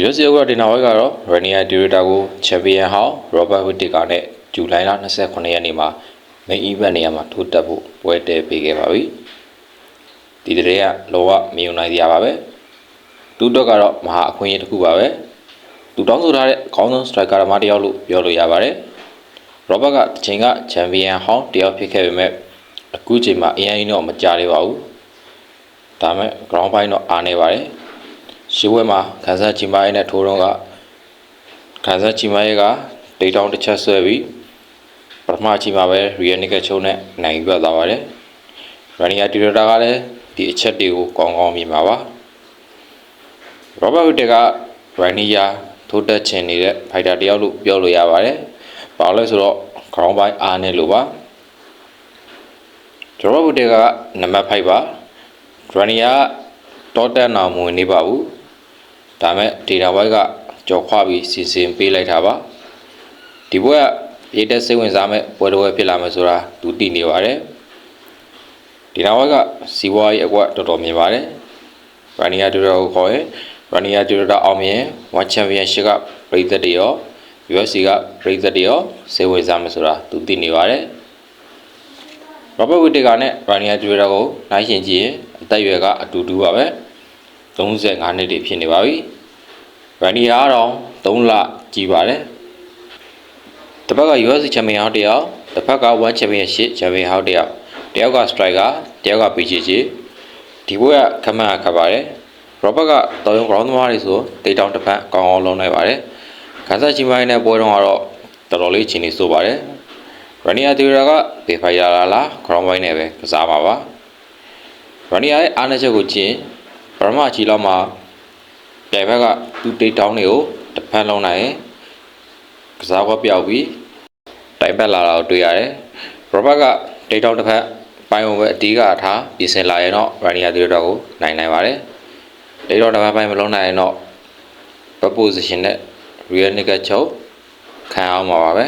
US ရုပ်ကဒီနောက်ဝက်ကတော့ Rania Durita ကိုချန်ပီယံဟောင်း Robert Whittaker နဲ့ဇူလိုင်လ29ရက်နေ့မှာ main event နေရာမှာထိုးတက်ဖို့ပွဲတည်ပေးခဲ့ပါပြီ။ဒီတရေကလောကမယုံနိုင်စရာပါပဲ။တူတော့ကတော့မဟာအခွင့်အရေးတစ်ခုပါပဲ။သူတောင်းဆိုထားတဲ့အကောင်းဆုံး striker သမားတစ်ယောက်လို့ပြောလို့ရပါတယ်။ Robert ကတချိန်ကချန်ပီယံဟောင်းတစ်ယောက်ဖြစ်ခဲ့ပေမဲ့အခုချိန်မှာအရင်အင်းတော့မကြသေးပါဘူး။ဒါမဲ့ ground ပိုင်းတော့အားနေပါတယ်။ ရှိဝဲမှာခန်းစားချီမိုင်းနဲ့ထိုးတော့ကခန်းစားချီမိုင်းကတိတ်တောင်းတစ်ချက်ဆွဲပြီးပထမချီမှာပဲရီယယ်နီကချုံနဲ့နိုင်ယူသွားပါတယ်။ရနီယာတီရတာကလည်းဒီအချက်တွေကိုကောင်းကောင်းမြင်ပါပါ။ရောဘတ်ဝစ်တကရနီယာထိုးတက်ချင်နေတဲ့ဖိုက်တာတယောက်လို့ပြောလို့ရပါတယ်။ဘာလို့လဲဆိုတော့ ground ပိုင်းအားနေလို့ပါ။ရောဘတ်ဝစ်တကနံပါတ်5ပါ။ရနီယာတောတက်နောင်မဝင်နေပါဘူး။ ဒါမဲ့ဒေတာဝိုက်ကကြော်ခွပြီးစီစဉ်ပေးလိုက်တာပါဒီဘက်ကရေးတက်စိတ်ဝင်စားမဲ့ပွဲတော်ဖြစ်လာမယ်ဆိုတာသူသိနေပါတယ်ဒေတာဝိုက်ကစီဝါရေးအကွက်တော်တော်မြင်ပါတယ်ရနီယာဒူရာကိုခေါ်ရင်ရနီယာဒူရာအောင်မြင်ဝမ်ချန်ပီယံရှစ်ကပြည်သက်တွေရော UFC ကပြည်သက်တွေရောစိတ်ဝင်စားမယ်ဆိုတာသူသိနေပါတယ်ရောဘတ်ဝစ်တေကာနဲ့ရနီယာဒူရာကိုနိုင်ရှင်ကြည့်ရင်အသက်အရွယ်ကအတူတူပါပဲ35နှစ်တည်းဖြစ်နေပါပြီ ရန်ဒီဟာတော့3လကြီးပါတယ်တစ်ဖက်က US ချန်ပီယံဟောက်တယောက်တစ်ဖက်က World Championship ချန်ပီယံဟောက်တယောက်တယောက်က striker တယောက်က PGG ဒီဘက်ကခမန်းခတ်ပါတယ်ရောဘတ်ကတော်ရုံ ground သမားတွေဆိုတိတ်တောင်တစ်ဖက်ကောင်းအောင်လုံးနိုင်ပါတယ်ခန်းစားချီမိုင်းနဲ့ပွဲတော့ကတော့တော်တော်လေးချင်းနေဆိုပါတယ်ရန်နီယာတီရာကပေဖိုင်ယာလာလာ ground ဘိုင်းနဲ့ပဲကစားပါပါရန်နီယာရဲ့အားနည်းချက်ကိုကြည့်ပရမချီလောက်မှာ ပြိုင်ဘက်ကသူတိတ်တောင်းတွေကိုတစ်ဖက်လုံးနိုင်ရင်ကစားကွက်ပြောက်ပြီးတိုင်ပတ်လာတာကိုတွေ့ရတယ်။ရောဘတ်ကတိတ်တောင်းတစ်ဖက်ပိုင်းဝင်ပဲအတီးကထားပြင်ဆင်လာရင်တော့ရန်နီယာတီတော်ကိုနိုင်နိုင်ပါတယ်။တိတ်တောင်းတစ်ဖက်ပိုင်းမလုံးနိုင်ရင်တော့ back position နဲ့ rear naked choke ခံအောင်ပါပါပဲ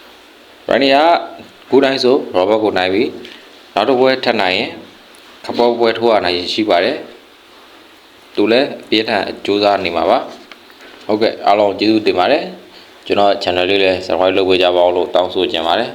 ။ရန်နီယာကူတိုင်းဆိုရောဘတ်ကိုနိုင်ပြီးနောက်တစ်ပွဲထပ်နိုင်ရင်ခပေါ်ပွဲထိုးရနိုင်ရင်ရှိပါတယ်။ သူလည်းအပြည့်ထန်စူးစမ်းနေမှာပါဟုတ်ကဲ့အားလုံးကျေးဇူးတင်ပါတယ်ကျွန်တော် channel လေးလည်း subscribe လုပ်ပေးကြပါဦးလို့တောင်းဆိုချင်ပါတယ်